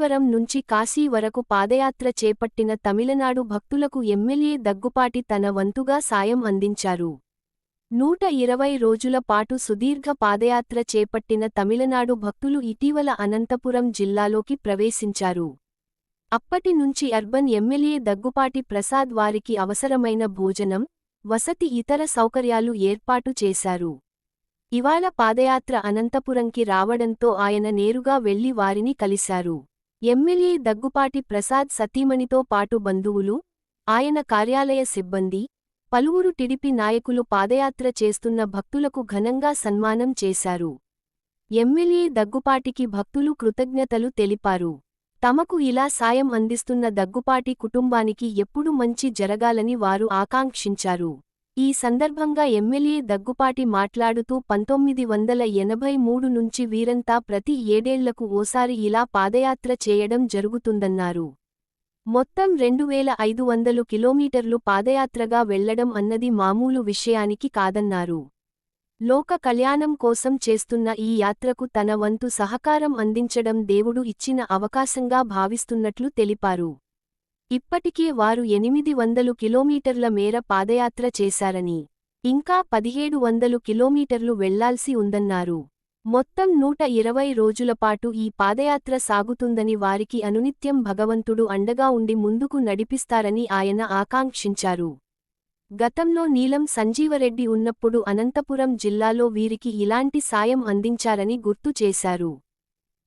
రామేశ్వరం నుంచి కాశీ వరకు పాదయాత్ర చేపట్టిన తమిళనాడు భక్తులకు ఎమ్మెల్యే దగ్గుపాటి తన వంతుగా సాయం అందించారు. నూట ఇరవై రోజుల పాటు సుదీర్ఘ పాదయాత్ర చేపట్టిన తమిళనాడు భక్తులు ఇటీవల అనంతపురం జిల్లాలోకి ప్రవేశించారు. అప్పటి నుంచి అర్బన్ ఎమ్మెల్యే దగ్గుపాటి ప్రసాద్ వారికి అవసరమైన భోజనం వసతి ఇతర సౌకర్యాలు ఏర్పాటు చేశారు. ఇవాళ పాదయాత్ర అనంతపురంకి రావడంతో ఆయన నేరుగా వెళ్ళి వారిని కలిశారు. ఎమ్మెల్యే దగ్గుపాటి ప్రసాద్ సతీమణితో పాటు బంధువులు ఆయన కార్యాలయ సిబ్బంది పలువురు టిడిపి నాయకులు పాదయాత్ర చేస్తున్న భక్తులకు ఘనంగా సన్మానం చేశారు. ఎమ్మెల్యే దగ్గుపాటికి భక్తులు కృతజ్ఞతలు తెలిపారు. తమకు ఇలా సాయం అందిస్తున్న దగ్గుపాటి కుటుంబానికి ఎప్పుడు మంచి జరగాలని వారు ఆకాంక్షించారు. ఈ సందర్భంగా ఎమ్మెల్యే దగ్గుపాటి మాట్లాడుతూ పంతొమ్మిది వందల ఎనభై మూడు నుంచి వీరంతా ప్రతి ఏడేళ్ళకు ఓసారి ఇలా పాదయాత్ర చేయడం జరుగుతుందన్నారు. మొత్తం రెండు వేల ఐదు వందలు కిలోమీటర్లు పాదయాత్రగా వెళ్ళడం అన్నది మామూలు విషయానికి కాదన్నారు. లోక కళ్యాణం కోసం చేస్తున్న ఈ యాత్రకు తన వంతు సహకారం అందించడం దేవుడు ఇచ్చిన అవకాశంగా భావిస్తున్నట్లు తెలిపారు. ఇప్పటికే వారు ఎనిమిది వందలు కిలోమీటర్ల మేర పాదయాత్ర చేశారని ఇంకా పదిహేడు వందలు కిలోమీటర్లు వెళ్ళాల్సి ఉందన్నారు. మొత్తం నూట ఇరవై రోజులపాటు ఈ పాదయాత్ర సాగుతుందని వారికి అనునిత్యం భగవంతుడు అండగా ఉండి ముందుకు నడిపిస్తారని ఆయన ఆకాంక్షించారు. గతంలో నీలం సంజీవరెడ్డి ఉన్నప్పుడు అనంతపురం జిల్లాలో వీరికి ఇలాంటి సాయం అందించారని గుర్తు చేశారు.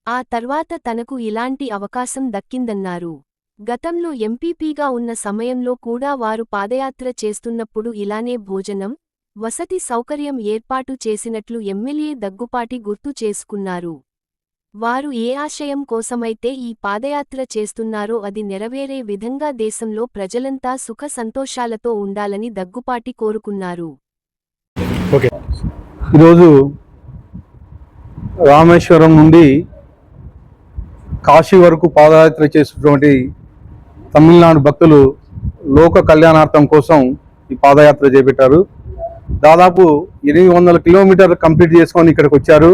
ఆ తర్వాత తనకు ఇలాంటి అవకాశం దక్కిందన్నారు. గతంలో ఎంపీపీగా ఉన్న సమయంలో కూడా వారు పాదయాత్ర చేస్తున్నప్పుడు ఇలానే భోజనం వసతి సౌకర్యం ఏర్పాటు చేసినట్లు ఎమ్మెల్యే దగ్గుపాటి గుర్తు చేసుకున్నారు. వారు ఏ ఆశయం కోసమైతే ఈ పాదయాత్ర చేస్తున్నారో అది నెరవేరే విధంగా దేశంలో ప్రజలంతా సుఖ సంతోషాలతో ఉండాలని దగ్గుపాటి కోరుకున్నారు. ఈరోజు రామేశ్వరం నుండి కాశీ వరకు పాదయాత్ర చేస్తున్నటువంటి తమిళనాడు భక్తులు లోక కళ్యాణార్థం కోసం ఈ పాదయాత్ర చేపట్టారు. దాదాపు ఎనిమిది వందల కిలోమీటర్ కంప్లీట్ చేసుకొని ఇక్కడికి వచ్చారు.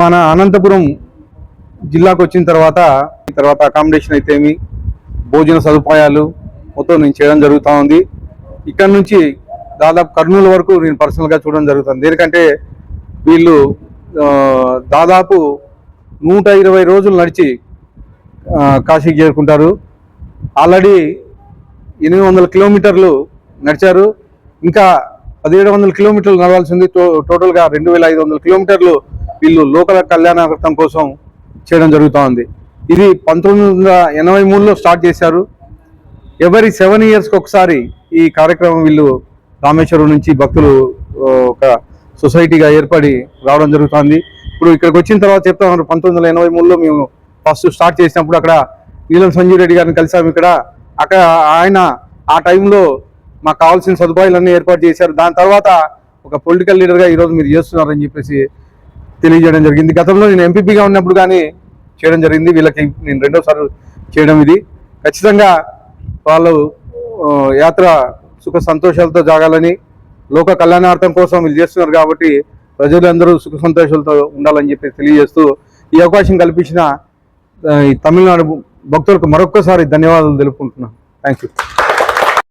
మన అనంతపురం జిల్లాకు వచ్చిన తర్వాత తర్వాత అకామిడేషన్ అయితే ఏమి భోజన సదుపాయాలు మొత్తం నేను చేయడం జరుగుతూ ఉంది. ఇక్కడ నుంచి దాదాపు కర్నూలు వరకు నేను పర్సనల్గా చూడడం జరుగుతుంది. ఎందుకంటే వీళ్ళు దాదాపు నూట ఇరవై రోజులు నడిచి కాశీకి చేరుకుంటారు. ఆల్రెడీ ఎనిమిది వందల కిలోమీటర్లు నడిచారు. ఇంకా పదిహేడు వందల కిలోమీటర్లు నడవాల్సి ఉంది. టో- టోటల్గా రెండు వేల ఐదు వందల కిలోమీటర్లు వీళ్ళు లోకల్ కళ్యాణార్థం కోసం చేయడం జరుగుతోంది ఇది పంతొమ్మిది వందల ఎనభై మూడులో స్టార్ట్ చేశారు. ఎవరి సెవెన్ ఇయర్స్కి ఒకసారి ఈ కార్యక్రమం వీళ్ళు రామేశ్వరం నుంచి భక్తులు ఒక సొసైటీగా ఏర్పడి రావడం జరుగుతుంది ఇప్పుడు ఇక్కడికి వచ్చిన తర్వాత చెప్తా ఉన్నారు. పంతొమ్మిది వందల ఎనభై మూడులో మేము ఫస్ట్ స్టార్ట్ చేసినప్పుడు అక్కడ నీలం సంజీవ్ రెడ్డి గారిని కలిసాము ఇక్కడ. అక్కడ ఆయన ఆ టైంలో మాకు కావాల్సిన సదుపాయాలన్నీ ఏర్పాటు చేశారు. దాని తర్వాత ఒక పొలిటికల్ లీడర్గా ఈరోజు మీరు చేస్తున్నారని చెప్పేసి తెలియజేయడం జరిగింది. గతంలో నేను ఎంపీపీగా ఉన్నప్పుడు కానీ చేయడం జరిగింది. వీళ్ళకి నేను రెండోసారి చేయడం ఇది. ఖచ్చితంగా వాళ్ళు యాత్ర సుఖ సంతోషాలతో జాగాలని లోక కళ్యాణార్థం కోసం వీళ్ళు చేస్తున్నారు కాబట్టి ప్రజలందరూ సుఖ సంతోషాలతో ఉండాలని చెప్పి తెలియజేస్తూ ఈ అవకాశం కల్పించిన ఈ తమిళనాడు భక్తులకు మరొక్కసారి ధన్యవాదాలు తెలుపుకుంటున్నాను. Thank you